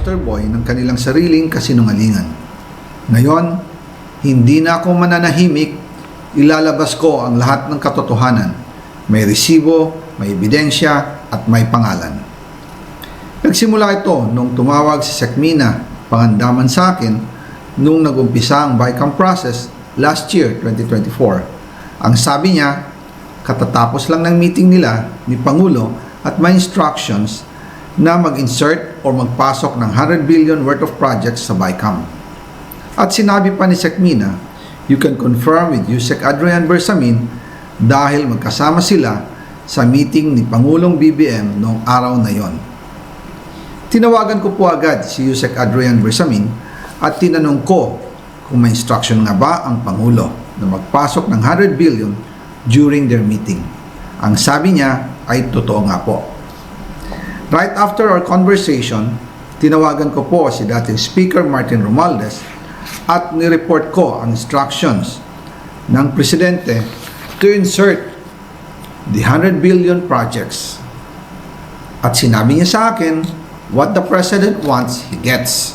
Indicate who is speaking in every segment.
Speaker 1: poster boy ng kanilang sariling kasinungalingan. Ngayon, hindi na ako mananahimik, ilalabas ko ang lahat ng katotohanan. May resibo, may ebidensya, at may pangalan. Nagsimula ito nung tumawag si Sekmina pangandaman sa akin nung nagumpisa ang BICAM process last year, 2024. Ang sabi niya, katatapos lang ng meeting nila ni Pangulo at may instructions na mag-insert or magpasok ng 100 billion worth of projects sa BICAM. At sinabi pa ni Sekmina, you can confirm with Yusek Adrian Bersamin dahil magkasama sila sa meeting ni Pangulong BBM noong araw na yon. Tinawagan ko po agad si Yusek Adrian Bersamin at tinanong ko kung may instruction nga ba ang Pangulo na magpasok ng 100 billion during their meeting. Ang sabi niya ay totoo nga po. Right after our conversation, tinawagan ko po si dating Speaker Martin Romualdez at nireport ko ang instructions ng Presidente to insert the 100 billion projects. At sinabi niya sa akin, what the President wants, he gets.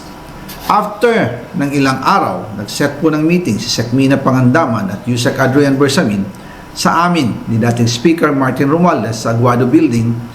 Speaker 1: After ng ilang araw, nag-set po ng meeting si Sekmina Pangandaman at Yusek Adrian Bersamin sa amin ni dating Speaker Martin Romualdez sa Aguado Building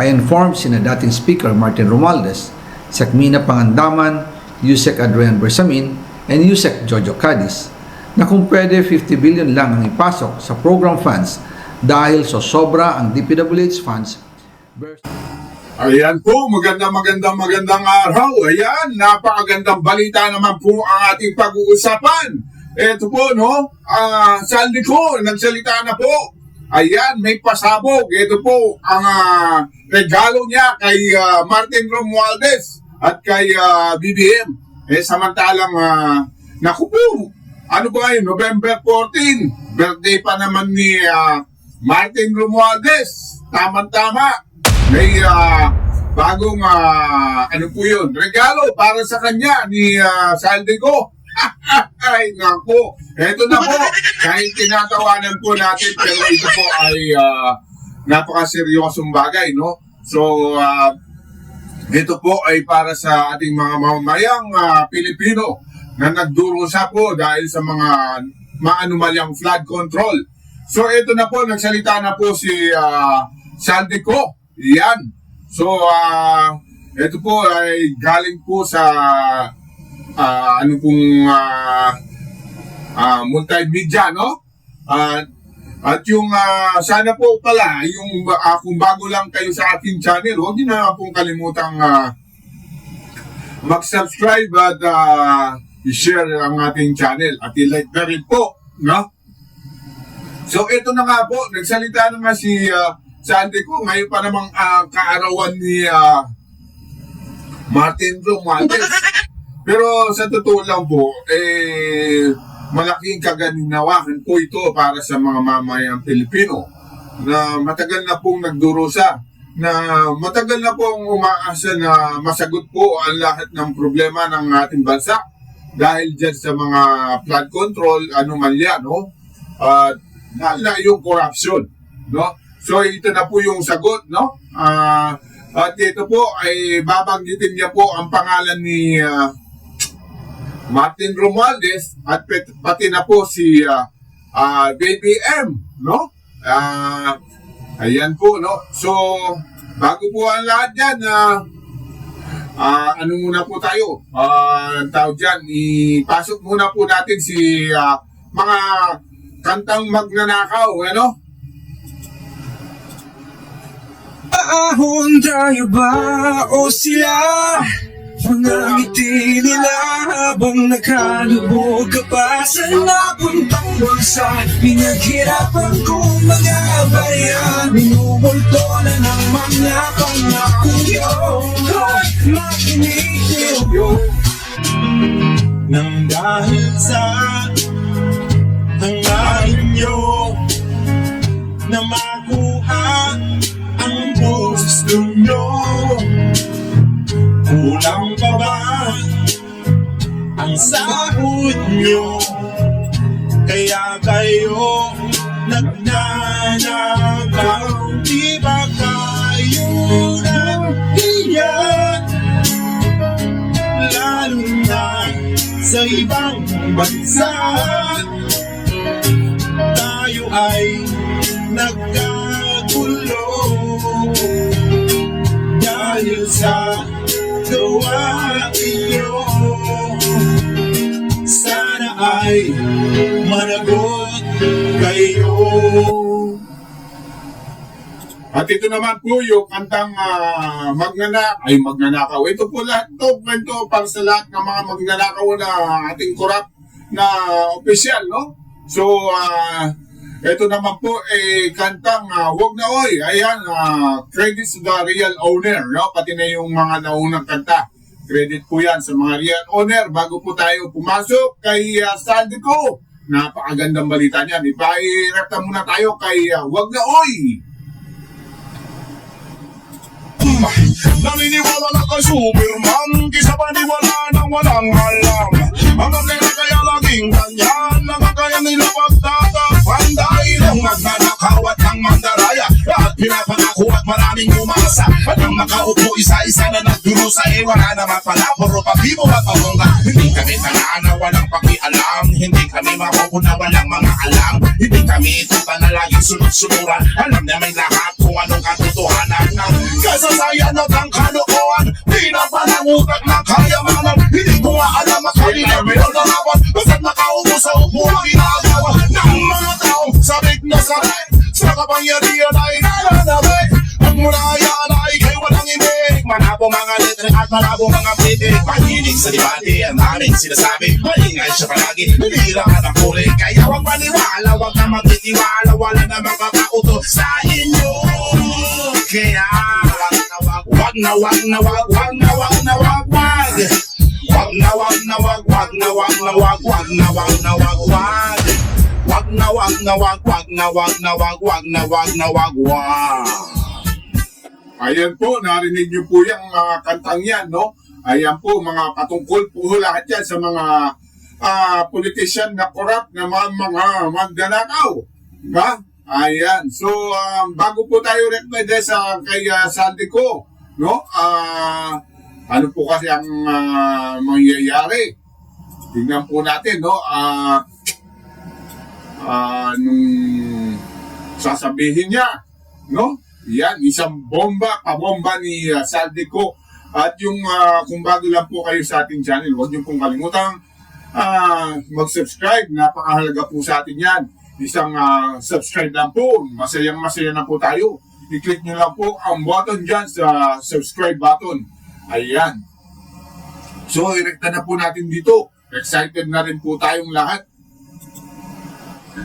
Speaker 1: I informed sina dating Speaker Martin Romualdez, Sekmina Pangandaman, Yusek Adrian Bersamin, and Yusek Jojo Cadiz na kung pwede 50 billion lang ang ipasok sa program funds dahil so sobra ang DPWH funds
Speaker 2: Ayan po, magandang magandang magandang araw. Ayan, napakagandang balita naman po ang ating pag-uusapan. Ito po, no, ah, saldi ko, nagsalita na po. Ayan, may pasabog. Ito po ang ah, regalo niya kay ah, Martin Romualdez at kay ah, BBM. Eh, samantalang, uh, naku ano ba yun, November 14, birthday pa naman ni ah, Martin Romualdez. Tama-tama. May ah, bagong ah, ano po yun, regalo para sa kanya ni uh, Saldigo. ay, naku. Eto na po. Kahit tinatawanan po natin, pero ito po ay ah, napakaseryosong bagay, no? So, ah, ito po ay para sa ating mga mamamayang ah, Pilipino na nagdurusa po dahil sa mga maanumalyang flood control. So ito na po, nagsalita na po si uh, Saldico. Yan. So ah, ito po ay galing po sa ah, ano pong uh, uh, multimedia, no? Ah, at yung ah, sana po pala, yung ah, kung bago lang kayo sa ating channel, huwag niyo na pong kalimutang ah, mag-subscribe at ah, i-share ang ating channel at i-like na rin po, no? So ito na nga po, nagsalita na nga si uh, Sandy ko, ngayon pa namang ah, kaarawan ni ah, Martin Romualdez. Pero sa totoo lang po, eh, malaking kaganinawahan po ito para sa mga mamayang Pilipino na matagal na pong nagdurusa na matagal na pong umaasa na masagot po ang lahat ng problema ng ating bansa dahil dyan sa mga flood control, anomalya, no? At uh, na yung corruption, no? So ito na po yung sagot, no? Ah, at ito po ay babanggitin niya po ang pangalan ni ah, Martin Romualdez at pati na po si ah, ah, BBM, no? Ah, ayan po, no? So, bago po ang lahat yan, ah, ah, ano muna po tayo? Ah, ang tawag dyan, ipasok muna po natin si ah, mga kantang magnanakaw, ano?
Speaker 3: Ahon tayo ba o sila? Mga ngiti nila habang nakalubog ka pa sa napuntang bansa. Pinaghirapan kong mga bayan Minumulto na ng mga pangako Kahit makinig niyo. Nang dahil sa na sa ibang bansa. Tayo ay nagkagulo. Dahil sa gawain nyo Sana ay managot kayo
Speaker 2: At ito naman po yung kantang ah, magnana, ay magnanakaw. Ito po lahat to, kwento para sa lahat ng mga magnanakaw na ating korap na opisyal, no? So, ah, ito naman po, eh, kantang ah, Wag na Oy. Ayan, ah, credits to the real owner, no? Pati na yung mga naunang kanta. Credit po yan sa mga real owner. Bago po tayo pumasok kay uh, Saldico, napakagandang balita niyan. Ipa-rep muna tayo kay ah, Wag na Oy.
Speaker 4: Naniniwala na kay Superman Kisa paniwala na walang alam Hanggang kaya kaya laging ganyan Nakakaya nila pagtatapan Dahil ang magnanakaw at ang mandaraya At pinapangako at maraming umasa At ang makaupo isa-isa na nagdurusa Eh wala naman pala Puro pabibo at pabongga Hindi kami tanaan na walang pakialam Hindi kami mapupuna walang mga alam Hindi kami tuta na laging sunod-sunuran Alam namin lahat kung anong katotohanan ng kasasayan at ang kalokohan Di na palang utak ng kayamanan. Hindi ko nga alam ang kanilang pinagdarapan Basta't nakaupo sa upo ang ginagawa Ng mga tao. Sabik na sabik Sa kapangyarihan ay nananabik Ang mula yan ay kay walang imig Malabo mga letre at malabo mga pitik Pahilig sa debate ang aming sinasabi. Maingay siya palagi, nilira ka ng huli. Kaya huwag maniwala, huwag ka magtitiwala. Wala na makakauto sa inyo. Kaya wag na wag na wag wag na wag na wag wag Wag na wag na wag wag na wag na wag wag na wag na wag wag Wag na wag na wag wag na wag na wag wag na wag na wag wag
Speaker 2: Ayan po, narinig niyo po yung mga kantang yan, no? Ayan po, mga patungkol po lahat yan sa mga ah politician na corrupt na mga, mga magnanakaw. Ba? Ayan. So, um, bago po tayo reply sa kay uh, Sandy ko, no? Ah, ano po kasi ang ah, mangyayari? Tingnan po natin, no? Ah, ah, nung sasabihin niya, no? Yan, isang bomba, pabomba ni uh, Saldico. At yung, ah, kung bago lang po kayo sa ating channel, huwag niyo pong kalimutang ah, mag-subscribe. Napakahalaga po sa atin yan. Isang ah, subscribe lang po. Masayang masaya na po tayo. I-click niyo lang po ang button dyan sa subscribe button. Ayan. So, irekta na po natin dito. Excited na rin po tayong lahat.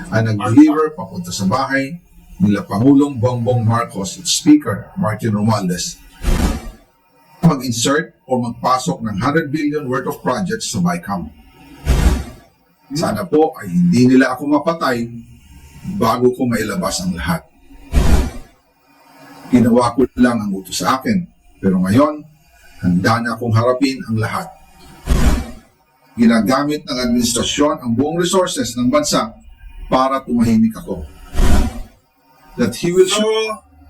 Speaker 1: ang nag-deliver papunta sa bahay nila Pangulong Bongbong Marcos at Speaker Martin Romualdez mag-insert o magpasok ng 100 billion worth of projects sa BICAM. Sana po ay hindi nila ako mapatay bago ko mailabas ang lahat. Ginawa ko lang ang utos sa akin, pero ngayon, handa na akong harapin ang lahat. Ginagamit ng administrasyon ang buong resources ng bansa para tumahimik ako. That he will
Speaker 2: So,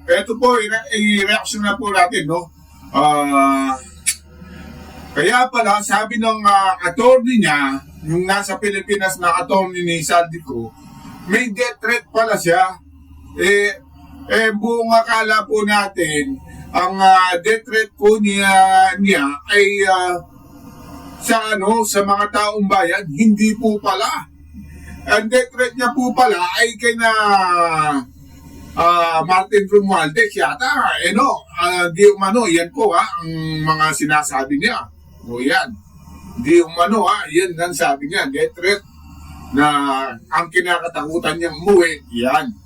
Speaker 2: eto po, i-reaction na po natin, no? Ah, kaya pala, sabi ng ah, attorney niya, yung nasa Pilipinas na attorney ni Saldico, may death threat pala siya. Eh, eh buong akala po natin, ang ah, death threat po niya, niya ay ah, sa ano sa mga taong bayan hindi po pala. Ang death threat niya po pala ay kina ah, Martin Romualdez yata. Eh no ah, di umano yan po ha ang mga sinasabi niya. O yan. Di umano ha yan ang sabi niya death threat na ang kinakatakutan niya umuwi. Yan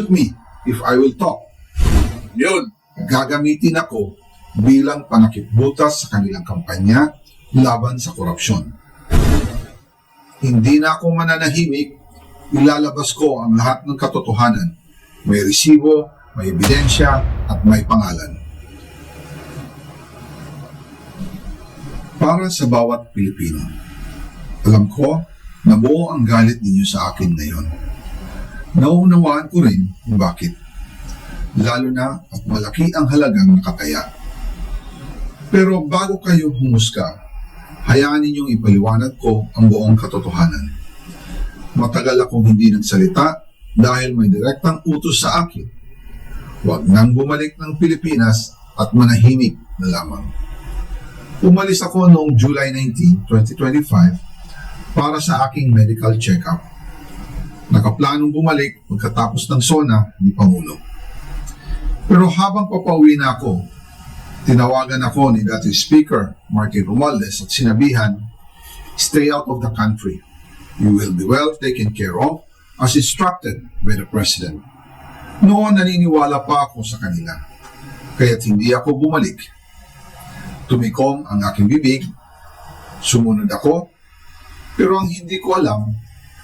Speaker 1: Took me, if I will talk,
Speaker 2: yun
Speaker 1: gagamitin ako bilang panakipbutas sa kanilang kampanya laban sa korupsyon. Hindi na ako mananahimik, ilalabas ko ang lahat ng katotohanan. May resibo, may ebidensya, at may pangalan. Para sa bawat Pilipino, alam ko na buo ang galit ninyo sa akin ngayon. Nauunawaan ko rin kung bakit lalo na at malaki ang halagang nakataya. Pero bago kayo humusga, hayaan ninyong ipaliwanag ko ang buong katotohanan. Matagal akong hindi nagsalita dahil may direktang utos sa akin. Huwag nang bumalik ng Pilipinas at manahimik na lamang. Umalis ako noong July 19, 2025 para sa aking medical check-up. Nakaplanong bumalik pagkatapos ng SONA ni Pangulo. Pero habang papauwi na ako, tinawagan ako ni dating Speaker Martin Romualdez at sinabihan, stay out of the country. You will be well taken care of as instructed by the President. Noon naniniwala pa ako sa kanila, kaya't hindi ako bumalik. Tumikom ang aking bibig, sumunod ako, pero ang hindi ko alam,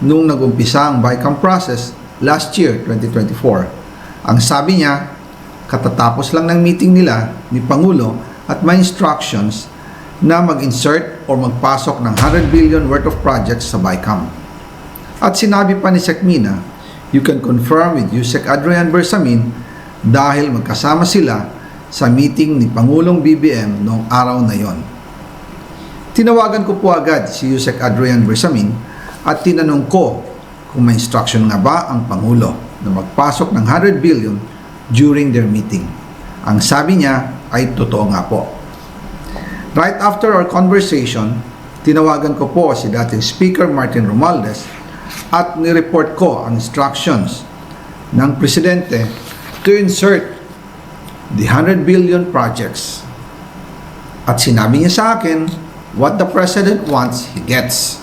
Speaker 1: nung nagumpisa ang BICAM process last year, 2024. Ang sabi niya, katatapos lang ng meeting nila ni Pangulo at may instructions na mag-insert or magpasok ng 100 billion worth of projects sa BICAM. At sinabi pa ni Sekmina, you can confirm with Yusek Adrian Bersamin dahil magkasama sila sa meeting ni Pangulong BBM noong araw na yon. Tinawagan ko po agad si Yusek Adrian Bersamin at tinanong ko kung may instruction nga ba ang Pangulo na magpasok ng 100 billion during their meeting. Ang sabi niya ay totoo nga po. Right after our conversation, tinawagan ko po si dating Speaker Martin Romualdez at nireport ko ang instructions ng Presidente to insert the 100 billion projects. At sinabi niya sa akin, what the President wants, he gets.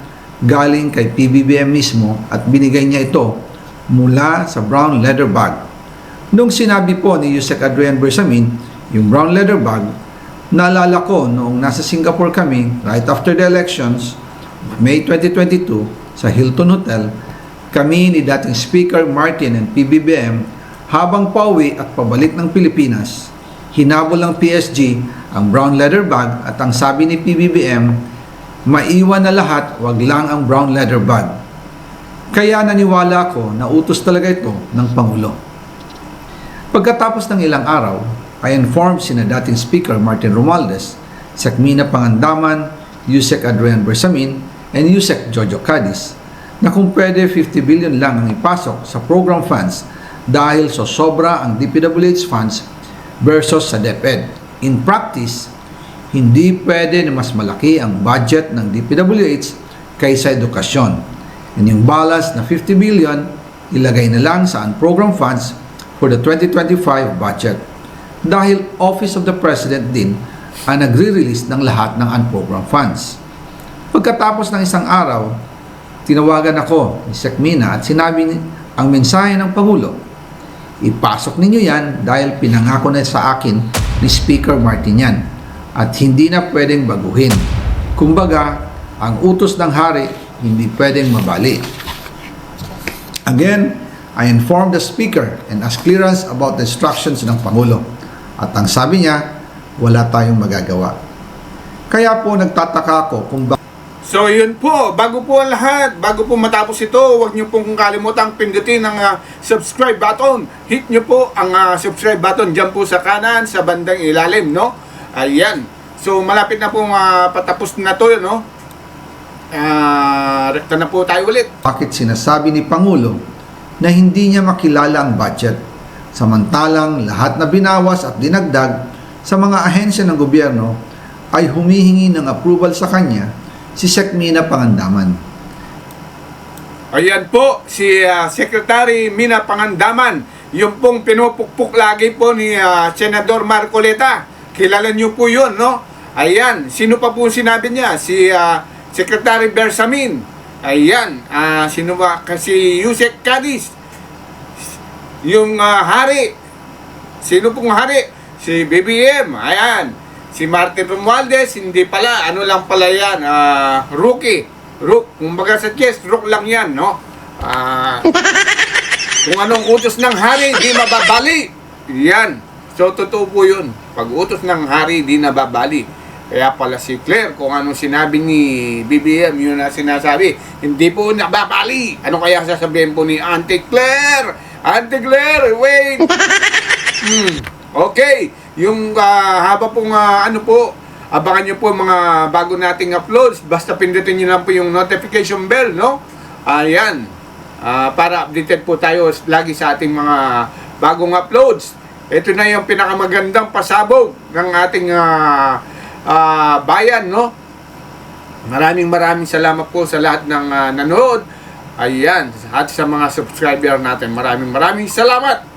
Speaker 1: galing kay PBBM mismo at binigay niya ito mula sa brown leather bag. Nung sinabi po ni Yusek Adrian Bersamin, yung brown leather bag, naalala ko noong nasa Singapore kami right after the elections, May 2022, sa Hilton Hotel, kami ni dating Speaker Martin and PBBM habang pauwi at pabalik ng Pilipinas, hinabol ng PSG ang brown leather bag at ang sabi ni PBBM, maiwan na lahat, wag lang ang brown leather bag. Kaya naniwala ko na utos talaga ito ng Pangulo. Pagkatapos ng ilang araw, I informed sina dating Speaker Martin Romualdez, Sekmina Pangandaman, Yusek Adrian Bersamin, and Yusek Jojo Cadiz na kung pwede 50 billion lang ang ipasok sa program funds dahil so sobra ang DPWH funds versus sa DepEd. In practice, hindi pwede na mas malaki ang budget ng DPWH kaysa edukasyon. And yung balance na 50 billion, ilagay na lang sa program funds for the 2025 budget. Dahil Office of the President din ang nagre-release ng lahat ng unprogrammed funds. Pagkatapos ng isang araw, tinawagan ako ni Sekmina at sinabi ang mensahe ng Pangulo. Ipasok ninyo yan dahil pinangako na sa akin ni Speaker Martin yan at hindi na pwedeng baguhin. Kumbaga, ang utos ng hari hindi pwedeng mabali. Again, I informed the Speaker and asked clearance about the instructions ng Pangulo. At ang sabi niya, wala tayong magagawa. Kaya po nagtataka ako kung bakit
Speaker 2: So yun po, bago po ang lahat, bago po matapos ito, huwag niyo pong kalimutang pindutin ang ah, subscribe button. Hit niyo po ang ah, subscribe button dyan po sa kanan, sa bandang ilalim, no? Ayan. So malapit na pong ah, patapos na to, no? Ah, rekta na po tayo ulit.
Speaker 1: bakit sinasabi ni Pangulo na hindi niya makilala ang budget. Samantalang lahat na binawas at dinagdag sa mga ahensya ng gobyerno ay humihingi ng approval sa kanya si Sekmina Pangandaman.
Speaker 2: Ayan po, si ah, Secretary Mina Pangandaman, yung pong pinupukpuk lagi po ni ah, Senador Marcoleta. Kilala niyo po yun, no? Ayan, sino pa po sinabi niya? Si ah, Secretary Bersamin. Ayan, ah, sino ba? Kasi Yusek Cadiz. Yung ah, hari. Sino pong hari? Si BBM. Ayan. Si Martin Romualdez, hindi pala. Ano lang pala yan? ah, rookie. Rook. Kumbaga sa chess, rook lang yan, no? Ah, kung anong utos ng hari, di mababali. Yan. So, totoo po yun. Pag utos ng hari, di nababali. Kaya pala si Claire, kung anong sinabi ni BBM, yun na sinasabi, hindi po nababali. Ano kaya sasabihin po ni Auntie Claire? Auntie Claire, wait! Hmm. Okay, yung ah, haba pong ah, ano po, abangan nyo po mga bago nating uploads. Basta pindutin nyo lang po yung notification bell, no? Ayan. Ah, para updated po tayo lagi sa ating mga bagong uploads. Ito na yung pinakamagandang pasabog ng ating ah, ah, bayan, no? Maraming maraming salamat po sa lahat ng ah, nanood. Ayan, at sa mga subscriber natin. Maraming maraming salamat.